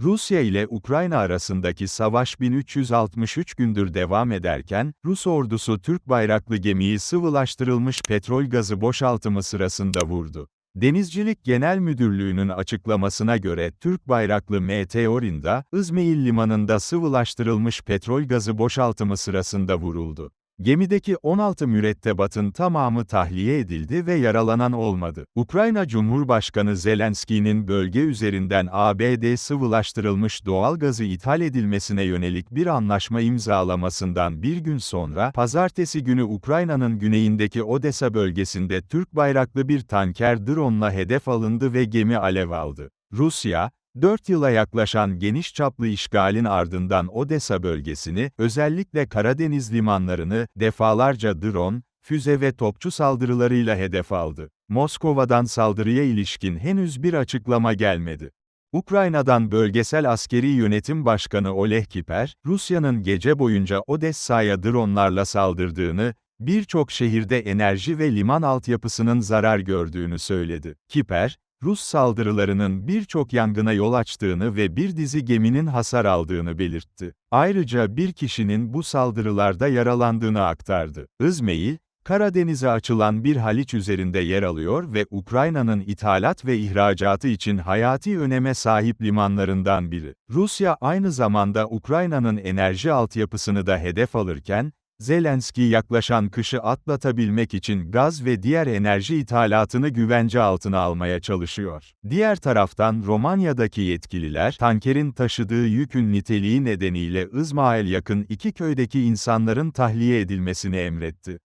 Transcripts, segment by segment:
Rusya ile Ukrayna arasındaki savaş 1363 gündür devam ederken, Rus ordusu Türk bayraklı gemiyi sıvılaştırılmış petrol gazı boşaltımı sırasında vurdu. Denizcilik Genel Müdürlüğü'nün açıklamasına göre Türk bayraklı Meteorinda, İzmir limanında sıvılaştırılmış petrol gazı boşaltımı sırasında vuruldu. Gemideki 16 mürettebatın tamamı tahliye edildi ve yaralanan olmadı. Ukrayna Cumhurbaşkanı Zelenski'nin bölge üzerinden ABD sıvılaştırılmış doğal gazı ithal edilmesine yönelik bir anlaşma imzalamasından bir gün sonra, pazartesi günü Ukrayna'nın güneyindeki Odessa bölgesinde Türk bayraklı bir tanker drone'la hedef alındı ve gemi alev aldı. Rusya, 4 yıla yaklaşan geniş çaplı işgalin ardından Odessa bölgesini, özellikle Karadeniz limanlarını, defalarca drone, füze ve topçu saldırılarıyla hedef aldı. Moskova'dan saldırıya ilişkin henüz bir açıklama gelmedi. Ukrayna'dan Bölgesel Askeri Yönetim Başkanı Oleg Kiper, Rusya'nın gece boyunca Odessa'ya dronlarla saldırdığını, birçok şehirde enerji ve liman altyapısının zarar gördüğünü söyledi. Kiper, Rus saldırılarının birçok yangına yol açtığını ve bir dizi geminin hasar aldığını belirtti. Ayrıca bir kişinin bu saldırılarda yaralandığını aktardı. İzmail, Karadeniz'e açılan bir haliç üzerinde yer alıyor ve Ukrayna'nın ithalat ve ihracatı için hayati öneme sahip limanlarından biri. Rusya aynı zamanda Ukrayna'nın enerji altyapısını da hedef alırken, Zelenski yaklaşan kışı atlatabilmek için gaz ve diğer enerji ithalatını güvence altına almaya çalışıyor. Diğer taraftan Romanya'daki yetkililer, tankerin taşıdığı yükün niteliği nedeniyle İzmail yakın iki köydeki insanların tahliye edilmesini emretti.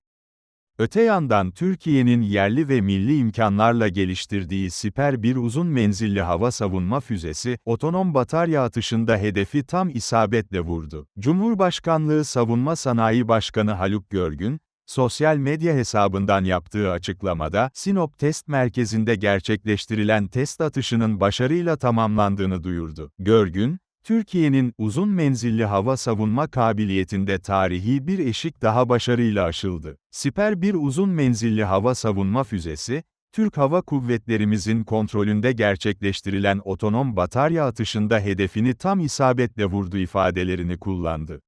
Öte yandan Türkiye'nin yerli ve milli imkanlarla geliştirdiği Siper bir uzun menzilli hava savunma füzesi, otonom batarya atışında hedefi tam isabetle vurdu. Cumhurbaşkanlığı Savunma Sanayi Başkanı Haluk Görgün, sosyal medya hesabından yaptığı açıklamada, Sinop Test Merkezi'nde gerçekleştirilen test atışının başarıyla tamamlandığını duyurdu. Görgün, Türkiye'nin uzun menzilli hava savunma kabiliyetinde tarihi bir eşik daha başarıyla aşıldı. Siper bir uzun menzilli hava savunma füzesi, Türk Hava Kuvvetlerimizin kontrolünde gerçekleştirilen otonom batarya atışında hedefini tam isabetle vurdu ifadelerini kullandı.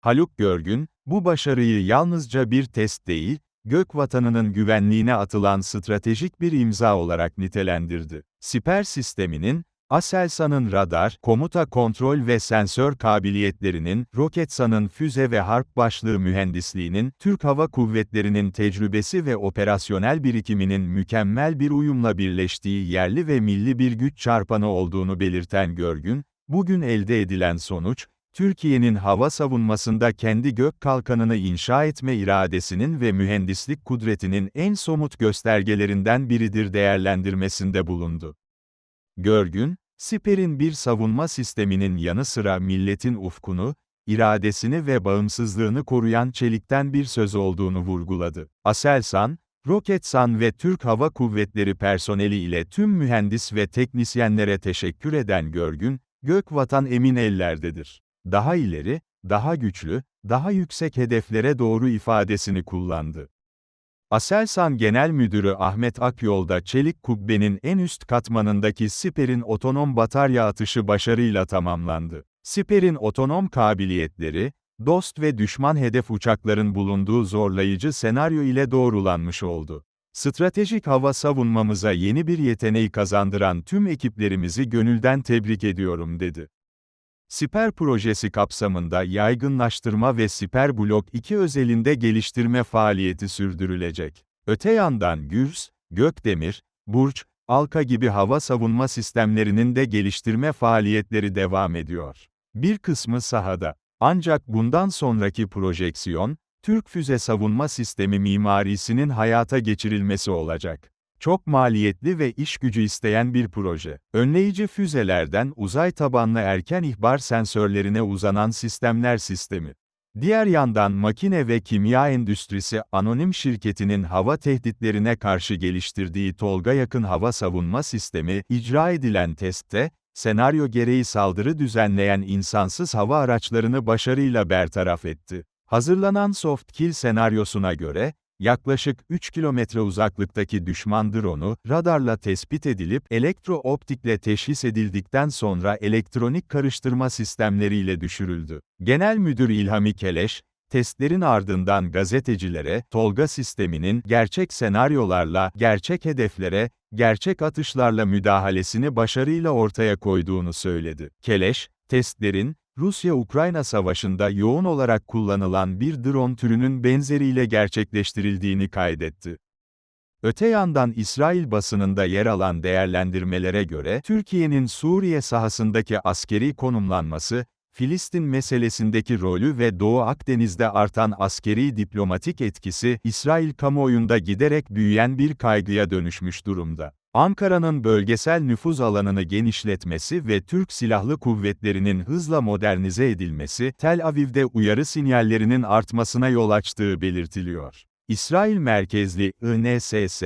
Haluk Görgün, bu başarıyı yalnızca bir test değil, gök vatanının güvenliğine atılan stratejik bir imza olarak nitelendirdi. Siper sisteminin, Aselsan'ın radar, komuta kontrol ve sensör kabiliyetlerinin, Roketsan'ın füze ve harp başlığı mühendisliğinin, Türk Hava Kuvvetleri'nin tecrübesi ve operasyonel birikiminin mükemmel bir uyumla birleştiği yerli ve milli bir güç çarpanı olduğunu belirten Görgün, bugün elde edilen sonuç, Türkiye'nin hava savunmasında kendi gök kalkanını inşa etme iradesinin ve mühendislik kudretinin en somut göstergelerinden biridir değerlendirmesinde bulundu. Görgün, Siper'in bir savunma sisteminin yanı sıra milletin ufkunu, iradesini ve bağımsızlığını koruyan çelikten bir söz olduğunu vurguladı. Aselsan, Roketsan ve Türk Hava Kuvvetleri personeli ile tüm mühendis ve teknisyenlere teşekkür eden Görgün, gök vatan emin ellerdedir. Daha ileri, daha güçlü, daha yüksek hedeflere doğru ifadesini kullandı. Aselsan Genel Müdürü Ahmet Akyol da çelik kubbenin en üst katmanındaki Siper'in otonom batarya atışı başarıyla tamamlandı. Siper'in otonom kabiliyetleri, dost ve düşman hedef uçakların bulunduğu zorlayıcı senaryo ile doğrulanmış oldu. Stratejik hava savunmamıza yeni bir yeteneği kazandıran tüm ekiplerimizi gönülden tebrik ediyorum dedi. Siper projesi kapsamında yaygınlaştırma ve Siper Blok 2 özelinde geliştirme faaliyeti sürdürülecek. Öte yandan Gürs, Gökdemir, Burç, Alka gibi hava savunma sistemlerinin de geliştirme faaliyetleri devam ediyor. Bir kısmı sahada. Ancak bundan sonraki projeksiyon, Türk füze savunma sistemi mimarisinin hayata geçirilmesi olacak. Çok maliyetli ve iş gücü isteyen bir proje. Önleyici füzelerden uzay tabanlı erken ihbar sensörlerine uzanan sistemler sistemi. Diğer yandan makine ve kimya endüstrisi anonim şirketinin hava tehditlerine karşı geliştirdiği Tolga yakın hava savunma sistemi, icra edilen testte, senaryo gereği saldırı düzenleyen insansız hava araçlarını başarıyla bertaraf etti. Hazırlanan soft kill senaryosuna göre, yaklaşık 3 kilometre uzaklıktaki düşman dronu, radarla tespit edilip, elektro-optikle teşhis edildikten sonra elektronik karıştırma sistemleriyle düşürüldü. Genel Müdür İlhami Keleş, testlerin ardından gazetecilere, Tolga sisteminin, gerçek senaryolarla, gerçek hedeflere, gerçek atışlarla müdahalesini başarıyla ortaya koyduğunu söyledi. Keleş, testlerin, Rusya-Ukrayna savaşında yoğun olarak kullanılan bir drone türünün benzeriyle gerçekleştirildiğini kaydetti. Öte yandan İsrail basınında yer alan değerlendirmelere göre, Türkiye'nin Suriye sahasındaki askeri konumlanması, Filistin meselesindeki rolü ve Doğu Akdeniz'de artan askeri diplomatik etkisi, İsrail kamuoyunda giderek büyüyen bir kaygıya dönüşmüş durumda. Ankara'nın bölgesel nüfuz alanını genişletmesi ve Türk Silahlı Kuvvetleri'nin hızla modernize edilmesi, Tel Aviv'de uyarı sinyallerinin artmasına yol açtığı belirtiliyor. İsrail merkezli INSS,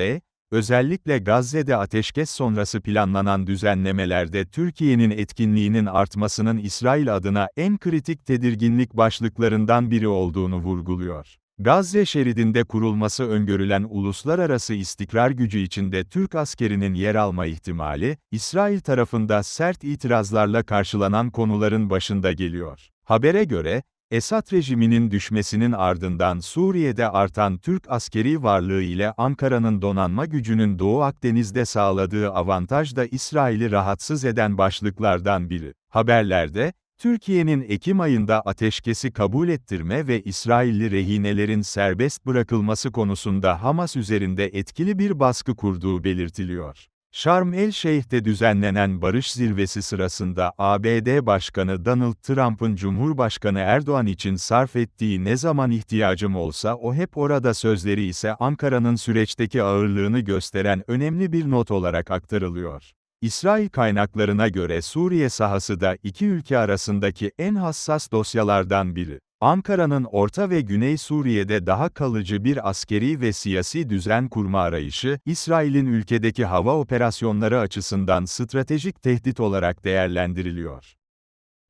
özellikle Gazze'de ateşkes sonrası planlanan düzenlemelerde Türkiye'nin etkinliğinin artmasının İsrail adına en kritik tedirginlik başlıklarından biri olduğunu vurguluyor. Gazze şeridinde kurulması öngörülen uluslararası istikrar gücü içinde Türk askerinin yer alma ihtimali, İsrail tarafında sert itirazlarla karşılanan konuların başında geliyor. Habere göre, Esad rejiminin düşmesinin ardından Suriye'de artan Türk askeri varlığı ile Ankara'nın donanma gücünün Doğu Akdeniz'de sağladığı avantaj da İsrail'i rahatsız eden başlıklardan biri. Haberlerde, Türkiye'nin Ekim ayında ateşkesi kabul ettirme ve İsrailli rehinelerin serbest bırakılması konusunda Hamas üzerinde etkili bir baskı kurduğu belirtiliyor. Şarm el Şeyh'te düzenlenen barış zirvesi sırasında ABD Başkanı Donald Trump'ın Cumhurbaşkanı Erdoğan için sarf ettiği ne zaman ihtiyacım olsa o hep orada sözleri ise Ankara'nın süreçteki ağırlığını gösteren önemli bir not olarak aktarılıyor. İsrail kaynaklarına göre Suriye sahası da iki ülke arasındaki en hassas dosyalardan biri. Ankara'nın Orta ve Güney Suriye'de daha kalıcı bir askeri ve siyasi düzen kurma arayışı, İsrail'in ülkedeki hava operasyonları açısından stratejik tehdit olarak değerlendiriliyor.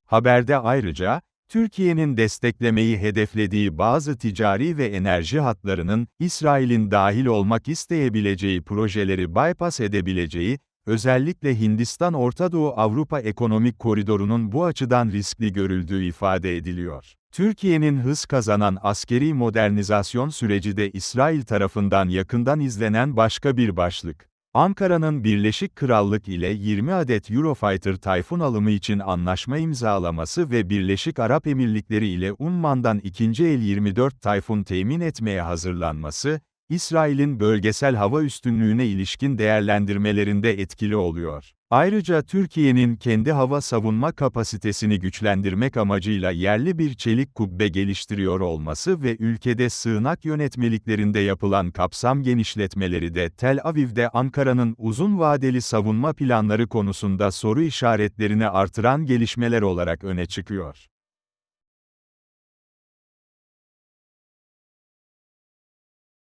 Haberde ayrıca, Türkiye'nin desteklemeyi hedeflediği bazı ticari ve enerji hatlarının, İsrail'in dahil olmak isteyebileceği projeleri bypass edebileceği, özellikle Hindistan-Orta Doğu Avrupa Ekonomik Koridoru'nun bu açıdan riskli görüldüğü ifade ediliyor. Türkiye'nin hız kazanan askeri modernizasyon süreci de İsrail tarafından yakından izlenen başka bir başlık. Ankara'nın Birleşik Krallık ile 20 adet Eurofighter Tayfun alımı için anlaşma imzalaması ve Birleşik Arap Emirlikleri ile Umman'dan ikinci el 24 Tayfun temin etmeye hazırlanması, İsrail'in bölgesel hava üstünlüğüne ilişkin değerlendirmelerinde etkili oluyor. Ayrıca Türkiye'nin kendi hava savunma kapasitesini güçlendirmek amacıyla yerli bir çelik kubbe geliştiriyor olması ve ülkede sığınak yönetmeliklerinde yapılan kapsam genişletmeleri de Tel Aviv'de Ankara'nın uzun vadeli savunma planları konusunda soru işaretlerini artıran gelişmeler olarak öne çıkıyor.